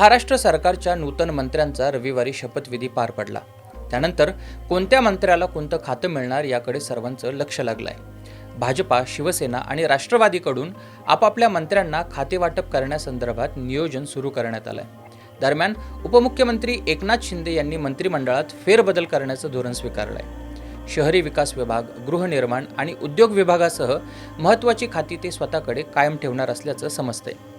महाराष्ट्र सरकारच्या नूतन मंत्र्यांचा रविवारी शपथविधी पार पडला. त्यानंतर कोणत्या मंत्र्याला कोणतं खातं मिळणार याकडे सर्वांचं लक्ष लागलं आहे भाजपा शिवसेना आणि राष्ट्रवादीकडून आपापल्या मंत्र्यांना खातेवाटप करण्यासंदर्भात नियोजन सुरू करण्यात आलं आहे दरम्यान उपमुख्यमंत्री एकनाथ शिंदे यांनी मंत्रिमंडळात फेरबदल करण्याचं धोरण स्वीकारलं आहे शहरी विकास विभाग गृहनिर्माण आणि उद्योग विभागासह महत्त्वाची खाती ते स्वतःकडे कायम ठेवणार असल्याचं समजतंय.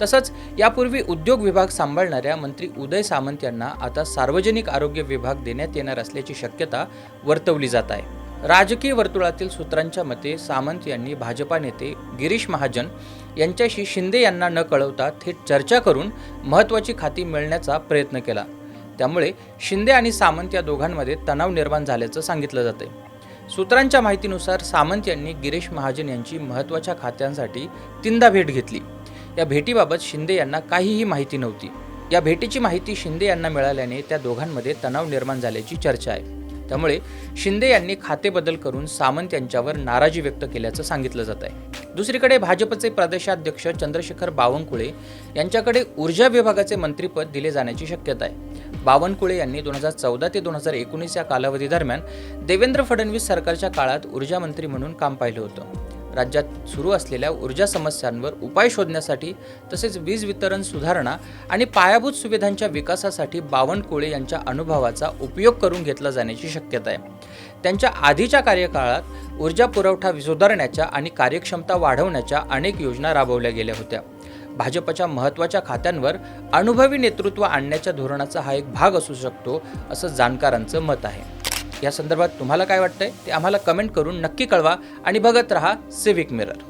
तसंच यापूर्वी उद्योग विभाग सांभाळणाऱ्या मंत्री उदय सामंत यांना आता सार्वजनिक आरोग्य विभाग देण्यात येणार असल्याची शक्यता वर्तवली जात आहे. राजकीय वर्तुळातील सूत्रांच्या मते सामंत यांनी भाजपा नेते गिरीश महाजन यांच्याशी शिंदे यांना न कळवता थेट चर्चा करून महत्त्वाची खाती मिळण्याचा प्रयत्न केला. त्यामुळे शिंदे आणि सामंत या दोघांमध्ये तणाव निर्माण झाल्याचं सांगितलं जाते सूत्रांच्या माहितीनुसार सामंत यांनी गिरीश महाजन यांची महत्त्वाच्या खात्यांसाठी तीनदा भेट घेतली. या भेटीबाबत शिंदे यांना काहीही माहिती नव्हती. या भेटीची माहिती शिंदे यांना मिळाल्याने त्या दोघांमध्ये तणाव निर्माण झाल्याची चर्चा आहे. त्यामुळे शिंदे यांनी खातेबदल करून सामंत यांच्यावर नाराजी व्यक्त केल्याचं सांगितलं जात आहे. दुसरीकडे भाजपचे प्रदेशाध्यक्ष चंद्रशेखर बावनकुळे यांच्याकडे ऊर्जा विभागाचे मंत्रीपद दिले जाण्याची शक्यता आहे. बावनकुळे यांनी दोन हजार चौदा ते दोन हजार एकोणीस या कालावधी दरम्यान देवेंद्र फडणवीस सरकारच्या काळात ऊर्जा मंत्री म्हणून काम पाहिलं होतं. राज्यात सुरू असलेल्या ऊर्जा समस्यांवर उपाय शोधण्यासाठी तसेच वीज वितरण सुधारणा आणि पायाभूत सुविधांच्या विकासासाठी बावनकुळे यांच्या अनुभवाचा उपयोग करून घेतला जाण्याची शक्यता आहे. त्यांच्या आधीच्या कार्यकाळात ऊर्जा पुरवठा सुधारण्याच्या आणि कार्यक्षमता वाढवण्याच्या अनेक योजना राबवल्या गेल्या होत्या. भाजपच्या महत्त्वाच्या खात्यांवर अनुभवी नेतृत्व आणण्याच्या धोरणाचा हा एक भाग असू शकतो असं जाणकारांचं मत आहे. या संदर्भात तुम्हाला काय वाटतंय ते आम्हाला कमेंट करून नक्की कळवा आणि बघत रहा सिविक मिरर